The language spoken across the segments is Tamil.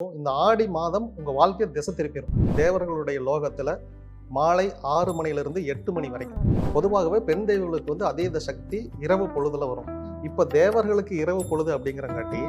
இந்த ஆடி மாதம் உங்கள் வாழ்க்கையை திசை திருப்பிடும் தேவர்களுடைய லோகத்துல மாலை ஆறு மணிலிருந்து எட்டு மணி வரைக்கும். பொதுவாகவே பெண் தெய்வங்களுக்கு வந்து அதீத சக்தி இரவு பொழுதுல வரும். இப்ப தேவர்களுக்கு இரவு பொழுது அப்படிங்கிறங்காட்டி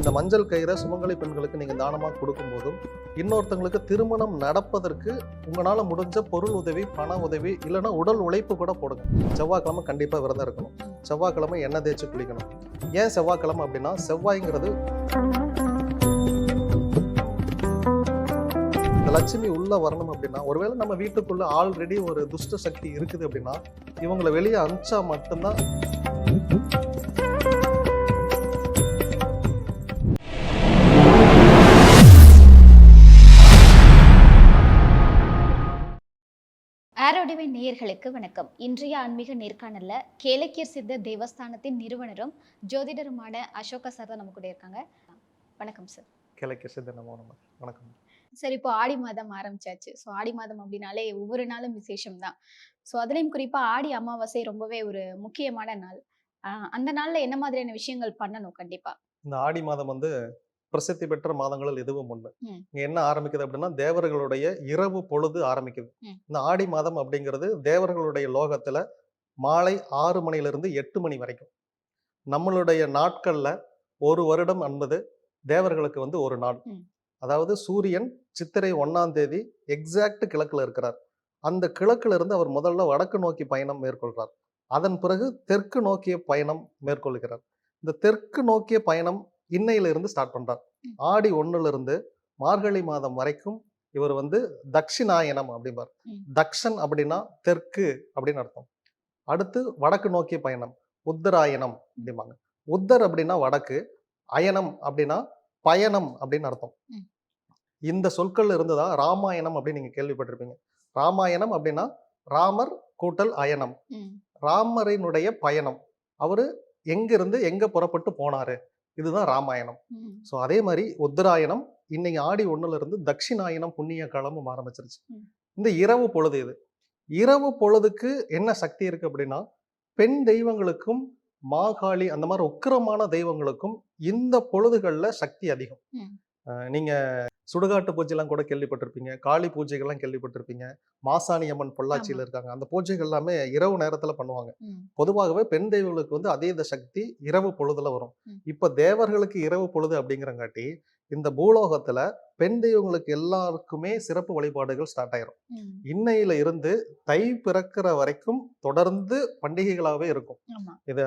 இந்த மஞ்சள் கயிறை சுமங்கலி பெண்களுக்கு நீங்கள் தானமாக கொடுக்கும் போதும் இன்னொருத்தங்களுக்கு திருமணம் நடப்பதற்கு உங்களால் முடிஞ்ச பொருள் உதவி பண உதவி இல்லைன்னா உடல் உழைப்பு கூட போடுங்க. செவ்வாய்க்கிழமை கண்டிப்பாக விரதம் இருக்கணும். செவ்வாய்க்கிழமை எண்ணெய் தேய்ச்சி குளிக்கணும். ஏன் செவ்வாய்க்கிழமை அப்படின்னா செவ்வாய்ங்கிறது இந்த லட்சுமி உள்ள வரணும் அப்படின்னா ஒருவேளை நம்ம வீட்டுக்குள்ள ஆல்ரெடி ஒரு துஷ்ட சக்தி இருக்குது அப்படின்னா இவங்களை வெளியே அனுப்பிச்சா மட்டும்தான் நேயர்களுக்கு வணக்கம். இன்றைய ஆன்மீக நேர்காணல்ல கேலக்கியர் சித்த தேவஸ்தானத்தின் நிறுவனரும் ஜோதிடருமான அசோகா சார் தான் நம்ம கூட இருக்காங்க. வணக்கம் சார் கிழக்கு சித்த நமோ நம வணக்கம். சார் இப்போ ஆடி மாதம் ஆரம்பிச்சாச்சு. ஸோ ஆடி மாதம் அப்படின்னாலே ஒவ்வொரு நாளும் விசேஷம் தான் ஸோ அதுலேயும் குறிப்பா ஆடி அமாவாசை ரொம்பவே ஒரு முக்கியமான நாள். அந்த நாள்ல என்ன மாதிரியான விஷயங்கள் பண்ணணும் கண்டிப்பா? இந்த ஆடி மாதம் வந்து பிரசித்தி பெற்ற மாதங்களில் இதுவும் ஒண்ணு. இங்க என்ன ஆரம்பிக்குது அப்படின்னா தேவர்களுடைய இரவு பொழுது ஆரம்பிக்குது. இந்த ஆடி மாதம் அப்படிங்கிறது தேவர்களுடைய லோகத்துல மாலை ஆறு மணிலிருந்து எட்டு மணி வரைக்கும். நம்மளுடைய நாட்கள்ல ஒரு வருடம் என்பது தேவர்களுக்கு வந்து ஒரு நாள். அதாவது சூரியன் சித்திரை ஒண்ணாம் தேதி எக்ஸாக்ட் கிழக்குல இருக்கிறார். அந்த கிழக்குல இருந்து அவர் முதல்ல வடக்கு நோக்கி பயணம் மேற்கொள்றார். அதன் பிறகு தெற்கு நோக்கிய பயணம் மேற்கொள்கிறார். இந்த தெற்கு நோக்கிய பயணம் இன்னையில இருந்து ஸ்டார்ட் பண்றார். ஆடி ஒண்ணுல இருந்து மார்கழி மாதம் வரைக்கும் இவர் வந்து தட்சிணாயனம் அப்படிம்பார். தக்ஷன் அப்படின்னா தெற்கு அப்படின்னு அர்த்தம். அடுத்து வடக்கு நோக்கிய பயணம் உத்தராயணம் அப்படிம்பாங்க. உத்தர் அப்படின்னா வடக்கு அயனம் அப்படின்னா பயணம் அப்படின்னு அர்த்தம். இந்த சொற்கள் இருந்ததா? ராமாயணம் அப்படின்னு நீங்க கேள்விப்பட்டிருப்பீங்க. ராமாயணம் அப்படின்னா ராமர் கூட்டல் அயனம் ராமரினுடைய பயணம். அவரு எங்கிருந்து எங்க புறப்பட்டு போனாரு? இதுதான் ராமாயணம். ஸோ அதே மாதிரி உத்தராயணம் இன்னைக்கு ஆடி ஒண்ணுல இருந்து தட்சிணாயனம் புண்ணிய காலமும் ஆரம்பிச்சிருச்சு. இந்த இரவு பொழுது இது. இரவு பொழுதுக்கு என்ன சக்தி இருக்கு அப்படின்னா பெண் தெய்வங்களுக்கும் மாகாளி அந்த மாதிரி உக்கிரமான தெய்வங்களுக்கும் இந்த பொழுதுகள்ல சக்தி அதிகம். ம். அஹ் நீங்க சுடுகாட்டு பூஜைலாம் கூட கேள்விப்பட்டிருப்பீங்க. காளி பூஜைகள்லாம் கேள்விப்பட்டிருப்பீங்க. மாசாணி அம்மன் பொள்ளாச்சியில இருக்காங்க. அந்த பூஜைகள் எல்லாமே இரவு நேரத்துல பண்ணுவாங்க. பொதுவாகவே பெண் தெய்வங்களுக்கு வந்து அதீத சக்தி இரவு பொழுதுல வரும். இப்ப தேவர்களுக்கு இரவு பொழுது அப்படிங்கிறங்காட்டி இந்த பூலோகத்துல பெண் தெய்வங்களுக்கு எல்லாருக்குமே சிறப்பு வழிபாடுகள் ஸ்டார்ட் ஆயிரும். இன்னையில இருந்து தை பிறக்கிற வரைக்கும் தொடர்ந்து பண்டிகைகளாவே இருக்கும். இது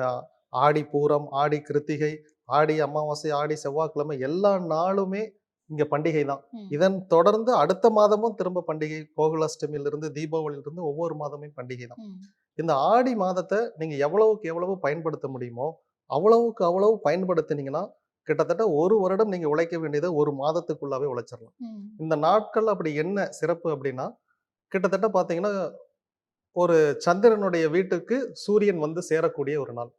ஆடி பூரம் ஆடி கிருத்திகை ஆடி அமாவாசை ஆடி செவ்வாய்க்கிழமை எல்லா நாளுமே இங்க பண்டிகை தான். இதன் தொடர்ந்து அடுத்த மாதமும் திரும்ப பண்டிகை. கோகுலாஷ்டமியில இருந்து தீபாவளியில இருந்து ஒவ்வொரு மாதமே பண்டிகை தான். இந்த ஆடி மாதத்தை நீங்க எவ்வளவுக்கு எவ்வளவு பயன்படுத்த முடியுமோ அவ்வளவுக்கு அவ்வளவு பயன்படுத்தினீங்கன்னா கிட்டத்தட்ட ஒரு வருடம் நீங்க உழைக்க வேண்டியதை ஒரு மாதத்துக்குள்ளாவே உழைச்சிடலாம். இந்த நாட்கள் அப்படி என்ன சிறப்பு அப்படின்னா கிட்டத்தட்ட பாத்தீங்கன்னா ஒரு சந்திரனுடைய வீட்டுக்கு சூரியன் வந்து சேரக்கூடிய ஒரு நாள்.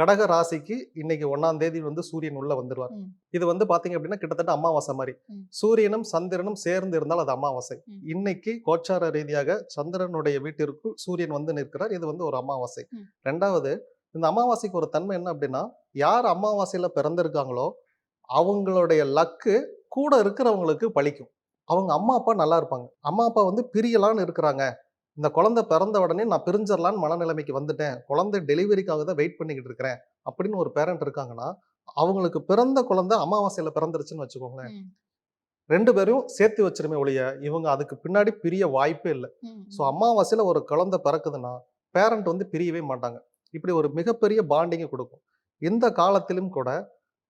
கடக ராசிக்கு இன்னைக்கு ஒன்னாம் தேதி வந்து சூரியன் உள்ள வந்துருவார் ம். இது வந்து பாத்தீங்க அப்படின்னா கிட்டத்தட்ட அமாவாசை மாதிரி. சூரியனும் சந்திரனும் சேர்ந்து இருந்தால் அது அமாவாசை. இன்னைக்கு கோச்சார ரீதியாக சந்திரனுடைய வீட்டிற்குள் சூரியன் வந்து நிற்கிறார் இது வந்து ஒரு அமாவாசை. ரெண்டாவது இந்த அமாவாசைக்கு ஒரு தன்மை என்ன அப்படின்னா யார் அமாவாசையில பிறந்திருக்காங்களோ அவங்களுடைய லக்கு கூட இருக்கிறவங்களுக்கு பழிக்கும் அவங்க அம்மா அப்பா நல்லா இருப்பாங்க அம்மா அப்பா வந்து பிரியலான்னு இருக்கிறாங்க இந்த குழந்தை பிறந்த உடனே நான் பிரிஞ்சிடலான்னு மனநிலைமைக்கு வந்துட்டேன். குழந்தை டெலிவரிக்காக தான் வெயிட் பண்ணிக்கிட்டு இருக்கிறேன். அப்படின்னு ஒரு பேரண்ட் இருக்காங்கன்னா அவங்களுக்கு பிறந்த குழந்தை அமாவாசையில பிறந்துருச்சுன்னு வச்சுக்கோங்களேன். ரெண்டு பேரும் சேர்த்து வச்சிருமே ஒழிய இவங்க அதுக்கு பின்னாடி பிரிய வாய்ப்பே இல்லை. ஸோ அமாவாசையில ஒரு குழந்தை பிறக்குதுன்னா பேரண்ட் வந்து பிரியவே மாட்டாங்க. இப்படி ஒரு மிகப்பெரிய பாண்டிங்கை கொடுக்கும். இந்த காலத்திலும் கூட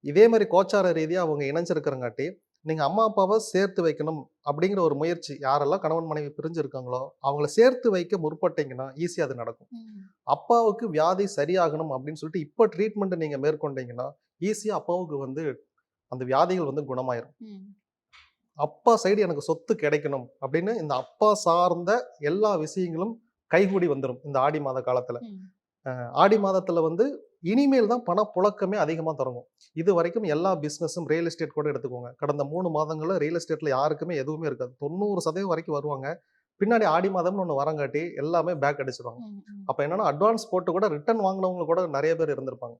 இதே மாதிரி கோச்சார ரீதியா அவங்க இணைஞ்சிருக்கிறங்காட்டி நீங்க அம்மா அப்பாவை சேர்த்து வைக்கணும் அப்படிங்கிற ஒரு முயற்சி யாரெல்லாம் கணவன் மனைவி பிரிஞ்சிருக்காங்களோ அவங்கள சேர்த்து வைக்க முற்பட்டீங்கன்னா ஈஸியா அது நடக்கும். அப்பாவுக்கு வியாதி சரியாகணும் அப்படின்னு சொல்லிட்டு இப்போ ட்ரீட்மெண்ட் நீங்க மேற்கொண்டீங்கன்னா ஈஸியா அப்பாவுக்கு வந்து அந்த வியாதிகள் வந்து குணமாயிரும். அப்பா சைடு எனக்கு சொத்து கிடைக்கணும் அப்படின்னு இந்த அப்பா சார்ந்த எல்லா விஷயங்களும் கைகூடி வந்துடும் இந்த ஆடி மாத காலத்துல. ஆடி மாதத்துல வந்து இனிமேல் தான் பண புழக்கமே அதிகமா தொடங்கும். இது வரைக்கும் எல்லா பிசினஸும் ரியல் எஸ்டேட் கூட எடுத்துக்கோங்க. கடந்த மூணு மாதங்கள்ல ரியல் எஸ்டேட்ல யாருக்குமே எதுவுமே இருக்காது. தொண்ணூறு சதவீதம் வரைக்கும் வருவாங்க. பின்னாடி ஆடி மாதம்னு ஒன்று வரங்காட்டி எல்லாமே பேக் ம். அப்ப என்னன்னா அட்வான்ஸ் போட்டு கூட ரிட்டர்ன் வாங்கினவங்க கூட நிறைய பேர் இருந்திருப்பாங்க.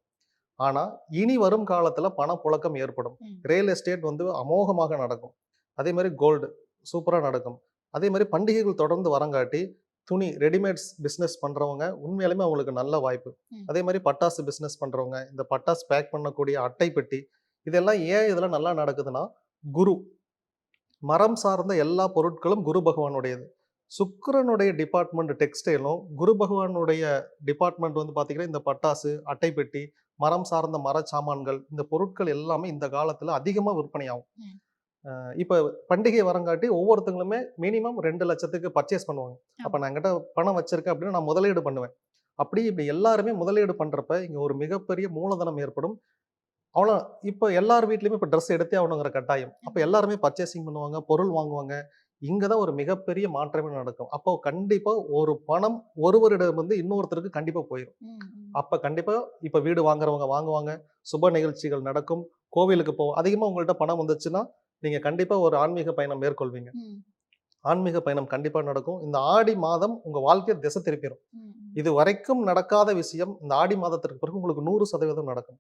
ஆனா இனி வரும் காலத்துல பணப்புழக்கம் ஏற்படும். ரியல் எஸ்டேட் வந்து அமோகமாக நடக்கும். அதே மாதிரி கோல்டு சூப்பரா நடக்கும். அதே மாதிரி பண்டிகைகள் தொடர்ந்து வரங்காட்டி துணி ரெடிமேட்ஸ் பிஸ்னஸ் பண்றவங்க உண்மையாலுமே அவங்களுக்கு நல்ல வாய்ப்பு. அதே மாதிரி பட்டாசு பிஸ்னஸ் பண்றவங்க இந்த பட்டாசு பேக் பண்ணக்கூடிய அட்டை பெட்டி இதெல்லாம் ஏன் இதுல நல்லா நடக்குதுன்னா குரு. மரம் சார்ந்த எல்லா பொருட்களும் குரு பகவானுடையது. சுக்கிரனுடைய டிபார்ட்மெண்ட் டெக்ஸ்டைலும் குரு பகவானுடைய டிபார்ட்மெண்ட் வந்து பார்த்தீங்கன்னா இந்த பட்டாசு அட்டை பெட்டி மரம் சார்ந்த மர சாமான்கள் இந்த பொருட்கள் எல்லாமே இந்த காலத்துல அதிகமா விற்பனையாகும். இப்ப பண்டிகை வரங்காட்டி ஒவ்வொருத்தங்களுமே மினிமம் ரெண்டு லட்சத்துக்கு பர்ச்சேஸ் பண்ணுவாங்க. அப்ப நான் என்கிட்ட பணம் வச்சிருக்கேன் அப்படின்னு நான் முதலீடு பண்ணுவேன். அப்படி இப்படி எல்லாருமே முதலீடு பண்றப்ப இங்க ஒரு மிகப்பெரிய மூலதனம் ஏற்படும். அவ்வளோ இப்போ எல்லார் வீட்லயுமே இப்போ ட்ரெஸ் எடுத்தே ஆகணுங்கிற கட்டாயம். அப்போ எல்லாருமே பர்ச்சேசிங் பண்ணுவாங்க பொருள் வாங்குவாங்க. இங்கே தான் ஒரு மிகப்பெரிய மாற்றமே நடக்கும். அப்போ கண்டிப்பாக ஒரு பணம் ஒருவரிடம் வந்து இன்னொருத்தருக்கு கண்டிப்பாக போயிடும். அப்போ கண்டிப்பாக இப்போ வீடு வாங்குறவங்க வாங்குவாங்க. சுப நிகழ்ச்சிகள் நடக்கும். கோவிலுக்கு போவோம். அதிகமாக உங்கள்கிட்ட பணம் வந்துச்சுன்னா நீங்கள் கண்டிப்பாக ஒரு ஆன்மீக பயணம் மேற்கொள்வீங்க. ஆன்மீக பயணம் கண்டிப்பாக நடக்கும். இந்த ஆடி மாதம் உங்கள் வாழ்க்கையை திசை திருப்பிடும். இது வரைக்கும் நடக்காத விஷயம் இந்த ஆடி மாதத்திற்கு பிறகு உங்களுக்கு நூறு சதவீதம் நடக்கும்.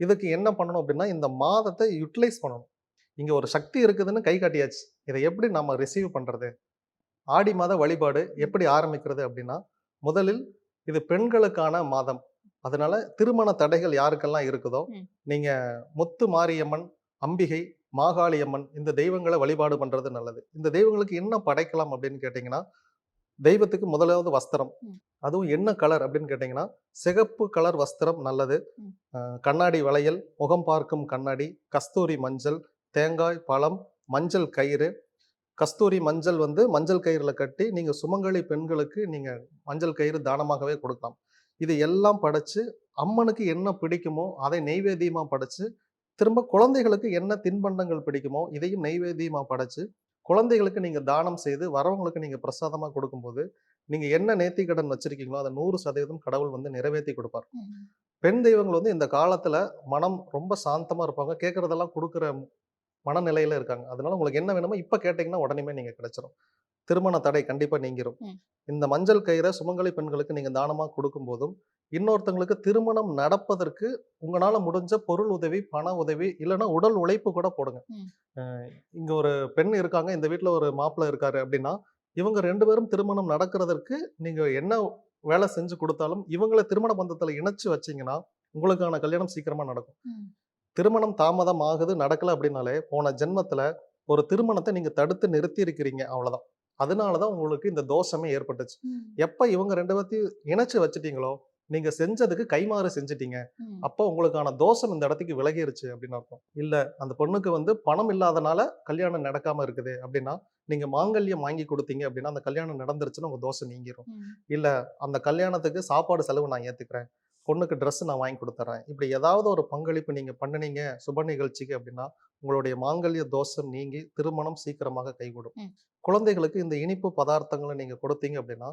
இதுக்கு என்ன பண்ணணும் அப்படின்னா இந்த மாதத்தை யூட்டிலைஸ் பண்ணணும். இங்க ஒரு சக்தி இருக்குதுன்னு கை காட்டியாச்சு. இதை எப்படி நம்ம ரிசீவ் பண்றது? ஆடி மாத வழிபாடு எப்படி ஆரம்பிக்கிறது அப்படின்னா முதலில் இது பெண்களுக்கான மாதம். அதனால திருமண தடைகள் யாருக்கெல்லாம் இருக்குதோ ம். நீங்க முத்து மாரியம்மன் அம்பிகை மாகாளியம்மன் இந்த தெய்வங்களை வழிபாடு பண்றது நல்லது. இந்த தெய்வங்களுக்கு என்ன படைக்கலாம் அப்படின்னு கேட்டிங்கன்னா தெய்வத்துக்கு முதலாவது வஸ்திரம். அதுவும் என்ன கலர் அப்படின்னு கேட்டிங்கன்னா சிகப்பு கலர் வஸ்திரம் நல்லது. கண்ணாடி வளையல் முகம் பார்க்கும் கண்ணாடி கஸ்தூரி மஞ்சள் தேங்காய் பழம் மஞ்சள் கயிறு. கஸ்தூரி மஞ்சள் வந்து மஞ்சள் கயிறுல கட்டி நீங்க சுமங்கலி பெண்களுக்கு நீங்க மஞ்சள் கயிறு தானமாகவே கொடுக்கலாம். இது எல்லாம் படைச்சு அம்மனுக்கு என்ன பிடிக்குமோ அதை நெய்வேத்தியமா படைச்சு திரும்ப குழந்தைகளுக்கு என்ன தின்பண்டங்கள் பிடிக்குமோ இதையும் நெய்வேத்தியமா படைச்சு குழந்தைகளுக்கு நீங்க தானம் செய்து வரவங்களுக்கு நீங்க பிரசாதமா கொடுக்கும்போது நீங்க என்ன நேர்த்தி கடன் வச்சிருக்கீங்களோ அதை நூறு சதவீதம் கடவுள் வந்து நிறைவேற்றி கொடுப்பார். பெண் தெய்வங்கள் வந்து இந்த காலத்துல மனம் ரொம்ப சாந்தமா இருப்பாங்க. கேட்கறதெல்லாம் கொடுக்குற மனநிலையில இருக்காங்க. அதனால உங்களுக்கு என்ன வேணுமோ இப்ப கேட்டீங்கன்னா உடனே நீங்க கிடைச்சிரும். திருமண தடை கண்டிப்பா நீங்கிரும். இந்த மஞ்சள் கயிறை சுமங்கலி பெண்களுக்கு நீங்க தானமா கொடுக்கும் போதும் இன்னொருத்தங்களுக்கு திருமணம் நடப்பதற்கு உங்களால முடிஞ்ச பொருள் உதவி பண உதவி இல்லைன்னா உடல் உழைப்பு கூட போடுங்க. இங்க ஒரு பெண் இருக்காங்க இந்த வீட்ல ஒரு மாப்பிள்ளை இருக்காரு அப்படின்னா இவங்க ரெண்டு பேரும் திருமணம் நடக்கிறதற்கு நீங்க என்ன வேலை செஞ்சு கொடுத்தாலும் இவங்களை திருமண பந்தத்துல இணைச்சு வச்சீங்கன்னா உங்களுக்கான கல்யாணம் சீக்கிரமா நடக்கும். திருமணம் தாமதம் ஆகுது நடக்கல அப்படின்னாலே போன ஜென்மத்துல ஒரு திருமணத்தை நீங்க தடுத்து நிறுத்தி இருக்கிறீங்க அவ்வளவுதான். அதனாலதான் உங்களுக்கு இந்த தோஷமே ஏற்பட்டுச்சு. எப்ப இவங்க ரெண்டு பேர்த்தையும் இணைச்சு வச்சிட்டீங்களோ நீங்க செஞ்சதுக்கு கைமாறு செஞ்சிட்டீங்க. அப்போ உங்களுக்கான தோஷம் இந்த இடத்துக்கு விலகிருச்சு அப்படின்னு அர்த்தம் இல்ல அந்த பொண்ணுக்கு வந்து பணம் இல்லாதனால கல்யாணம் நடக்காம இருக்குது அப்படின்னா நீங்க மாங்கல்யம் வாங்கி கொடுத்தீங்க அப்படின்னா அந்த கல்யாணம் நடந்துருச்சுன்னா உங்க தோஷம் நீங்கிரும். இல்ல அந்த கல்யாணத்துக்கு சாப்பாடு செலவு நான் ஏத்துக்கிறேன் பொண்ணுக்கு Dress நான் வாங்கி கொடுத்துறேன் இப்படி ஏதாவது ஒரு பங்களிப்பு நீங்க பண்ணுனீங்க சுப நிகழ்ச்சிக்கு அப்படின்னா உங்களுடைய மாங்கல்ய தோஷம் நீங்கி திருமணம் சீக்கிரமாக கைகூடும். குழந்தைகளுக்கு இந்த இனிப்பு பதார்த்தங்களை நீங்க கொடுத்தீங்க அப்படின்னா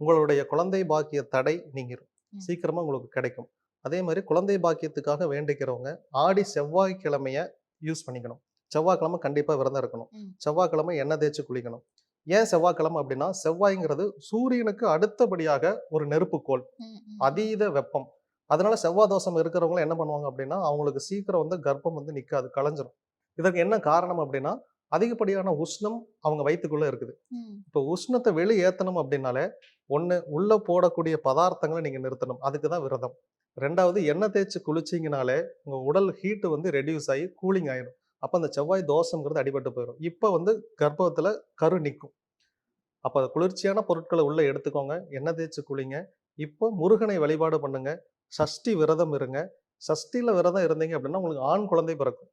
உங்களுடைய குழந்தை பாக்கிய தடை நீங்கிரும். சீக்கிரமா உங்களுக்கு கிடைக்கும். அதே மாதிரி குழந்தை பாக்கியத்துக்காக வேண்டிக்கிறவங்க ஆடி செவ்வாய்க்கிழமைய யூஸ் பண்ணிக்கணும். செவ்வாய்க்கிழமை கண்டிப்பா விரதம் இருக்கணும். செவ்வாய்க்கிழமை எண்ணெய் தேய்ச்சி குளிக்கணும். ஏன் செவ்வாய்க்கிழமை அப்படின்னா செவ்வாய்ங்கிறது சூரியனுக்கு அடுத்தபடியாக ஒரு நெருப்புக்கோள். அதீத வெப்பம். அதனால செவ்வாய் தோஷம் இருக்கிறவங்க என்ன பண்ணுவாங்க அப்படின்னா அவங்களுக்கு சீக்கிரம் வந்து கர்ப்பம் வந்து நிக்காது களைஞ்சிரும். இதற்கு என்ன காரணம் அப்படின்னா அதிகப்படியான உஷ்ணம் அவங்க வயிற்றுக்குள்ள இருக்குது. இப்போ உஷ்ணத்தை வெளியே ஏத்தணும் அப்படின்னாலே ஒண்ணு உள்ள போடக்கூடிய பதார்த்தங்களை நீங்க நிறுத்தணும். அதுக்கு தான் விரதம். ரெண்டாவது எண்ணெய் தேய்ச்சி குளிச்சிங்கனாலே உங்க உடல் ஹீட் வந்து ரெடியூஸ் ஆகி கூலிங் ஆயிடும். அப்போ அந்த செவ்வாய் தோஷங்கிறது அடிபட்டு போயிடும். இப்போ வந்து கர்ப்பத்துல கரு நிற்கும் அப்போ குளிர்ச்சியான பொருட்களை உள்ள எடுத்துக்கோங்க. எண்ணெய் தேய்ச்சி குளிங்க. இப்போ முருகனை வழிபாடு பண்ணுங்க. சஷ்டி விரதம் இருங்க. சஷ்டியில விரதம் இருந்தீங்க அப்படின்னா உங்களுக்கு ஆண் குழந்தை பிறக்கும்.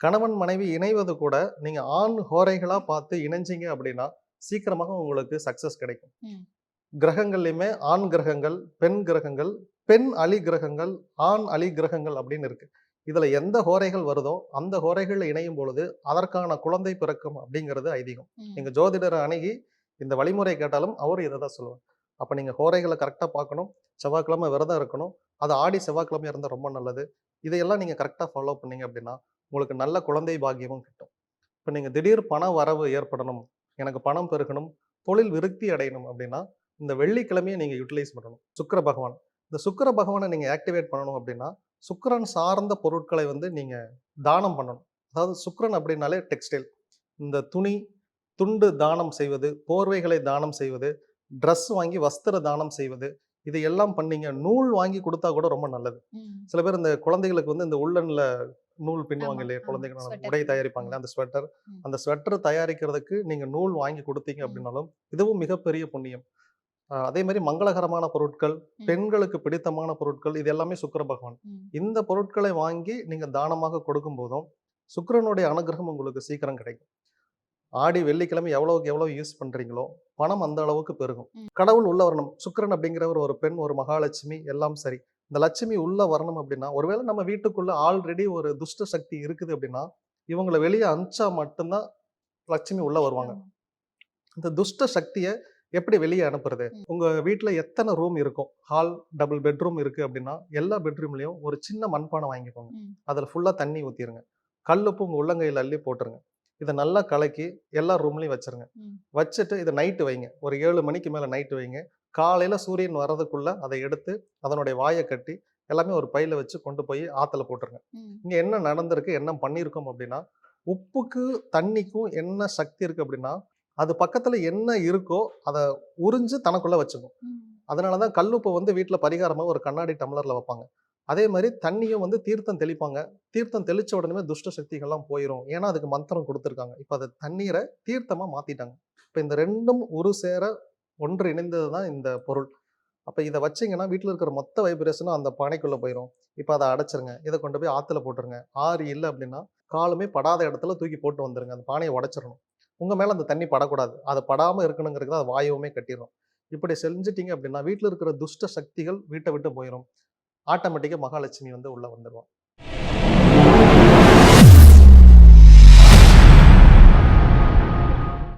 கணவன் மனைவி இணைவது கூட நீங்க ஆண் ஹோரைகளாக பார்த்து இணைஞ்சீங்க அப்படின்னா சீக்கிரமாக உங்களுக்கு சக்சஸ் கிடைக்கும். கிரகங்கள்லையுமே ஆண் கிரகங்கள் பெண் கிரகங்கள் பெண் அலி கிரகங்கள் ஆண் அலி கிரகங்கள் அப்படின்னு இருக்கு. இதுல எந்த ஹோரைகள் வருதோ அந்த ஹோரைகள் இணையும் பொழுது அதற்கான குழந்தை பிறக்கும் அப்படிங்கிறது ஐதீகம். ம். நீங்க ஜோதிடரை அணுகி இந்த வழிமுறை கேட்டாலும் அவர் இதை தான் சொல்லுவார். அப்ப நீங்க ஹோரைகளை கரெக்டா பார்க்கணும். செவ்வாய்க்கிழமை விரதம் இருக்கணும். அது ஆடி செவ்வாய்க்கிழமை இருந்தால் ரொம்ப நல்லது. இதையெல்லாம் நீங்க கரெக்டா ஃபாலோ பண்ணீங்க அப்படின்னா உங்களுக்கு நல்ல குழந்தை பாக்கியமும் கிட்டும். இப்போ நீங்க திடீர் பண வரவு ஏற்படணும். எனக்கு பணம் பெருகணும். தொழில் விருத்தி அடையணும் அப்படின்னா இந்த வெள்ளிக்கிழமையை நீங்க யூட்டிலைஸ் பண்ணணும். சுக்கிர பகவான். இந்த சுக்கிர பகவானை நீங்க ஆக்டிவேட் பண்ணணும் அப்படின்னா சுக்கிரன் சார்ந்த பொருட்களை வந்து நீங்க தானம் பண்ணணும். அதாவது சுக்கிரன் அப்படின்னாலே டெக்ஸ்டைல் இந்த துணி துண்டு தானம் செய்வது போர்வைகளை தானம் செய்வது ட்ரெஸ் வாங்கி வஸ்திர தானம் செய்வது இது எல்லாம் பண்ணீங்க நூல் வாங்கி கொடுத்தா கூட ரொம்ப நல்லது. சில பேர் இந்த குழந்தைகளுக்கு வந்து இந்த உள்ளன்ல நூல் பின்னுவாங்க ஆமா, இல்லையா? Sweater உடை. தயாரிப்பாங்களே அந்த ஸ்வெட்டர். அந்த ஸ்வெட்டர் தயாரிக்கிறதுக்கு நீங்க நூல் வாங்கி கொடுத்தீங்க. அப்படின்னாலும் இதுவும் மிகப்பெரிய புண்ணியம். அதே மாதிரி மங்களகரமான பொருட்கள். பெண்களுக்கு பிடித்தமான பொருட்கள் இது எல்லாமே சுக்கிர பகவான். இந்த பொருட்களை வாங்கி நீங்க தானமாக கொடுக்கும் போதும் சுக்கிரனுடைய அனுகிரகம் உங்களுக்கு சீக்கிரம் கிடைக்கும் ஆடி வெள்ளிக்கிழமை எவ்வளவுக்கு எவ்வளவு யூஸ் பண்றீங்களோ பணம் அந்த அளவுக்கு பெருகும். கடவுள் உள்ள வரணும் சுக்கிரன் அப்படிங்கிறவர் ஒரு பெண் ஒரு மகாலட்சுமி எல்லாம் சரி இந்த லட்சுமி உள்ள வரணும் அப்படின்னா ஒருவேளை நம்ம வீட்டுக்குள்ள ஆல்ரெடி ஒரு துஷ்ட சக்தி இருக்குது அப்படின்னா இவங்களை வெளியே அனுப்பிச்சா மட்டும்தான் லட்சுமி உள்ள வருவாங்க. இந்த துஷ்ட சக்தியை எப்படி வெளியே அனுப்புறது. உங்க வீட்ல எத்தனை ரூம் இருக்கும்? ஹால் டபுள் பெட்ரூம் இருக்கு அப்படின்னா எல்லா பெட்ரூம்லயும் ஒரு சின்ன மண்பானை வாங்கிக்கோங்க. அதுல ஃபுல்லா தண்ணி ஊத்திருங்க. கல்லுப்பு உங்க உள்ளங்கையில அள்ளி போட்டுருங்க. இதை நல்லா கலக்கி எல்லா ரூம்லயும் வச்சிருங்க. வச்சுட்டு இதை நைட்டு வைங்க. ஒரு ஏழு மணிக்கு மேல நைட்டு வைங்க. காலையில சூரியன் வர்றதுக்குள்ள அதை எடுத்து அதனுடைய வாயை கட்டி எல்லாமே ஒரு பையில வச்சு கொண்டு போய் ஆத்துல போட்டுருங்க. இங்க என்ன நடந்திருக்கு என்ன பண்ணியிருக்கோம் அப்படின்னா உப்புக்கு தண்ணிக்கும் என்ன சக்தி இருக்கு அப்படின்னா அது பக்கத்துல என்ன இருக்கோ அதை உறிஞ்சு தனக்குள்ள வச்சுக்கும். ம். அதனாலதான் கல்லுப்பை வந்து வீட்டுல பரிகாரமா ஒரு கண்ணாடி டம்ளர்ல வைப்பாங்க. அதே மாதிரி தண்ணியும் வந்து தீர்த்தம் தெளிப்பாங்க. தீர்த்தம் தெளிச்ச உடனே துஷ்ட சக்திகள்லாம் போயிடும் ஏன்னா அதுக்கு மந்திரம் கொடுத்துருக்காங்க. இப்போ அதை தண்ணீரை தீர்த்தமா மாத்திட்டாங்க. இப்போ இந்த ரெண்டும் ஒரு சேர ஒன்று இணைந்தது தான் இந்த பொருள். அப்போ இதை வச்சீங்கன்னா வீட்டில் இருக்கிற மொத்த வைப்ரேஷனும் அந்த பானைக்குள்ள போயிடும் இப்போ அதை அடைச்சிருங்க. இதை கொண்டு போய் ஆத்துல போட்டுருங்க. ஆறு இல்லை அப்படின்னா காலுமே படாத இடத்துல தூக்கி போட்டு வந்துருங்க. அந்த பானையை உடைச்சிடணும் உங்கள் மேலே அந்த தண்ணி படக்கூடாது. அது படாமல் இருக்கணுங்கிறது அது வாயுவுமே கட்டிடும் இப்படி செஞ்சிட்டிங்க அப்படின்னா வீட்டில் இருக்கிற துஷ்ட சக்திகள் வீட்டை விட்டு போயிடும் ஆட்டோமேட்டிக்காக மகாலட்சுமி வந்து உள்ளே வந்துடுவோம்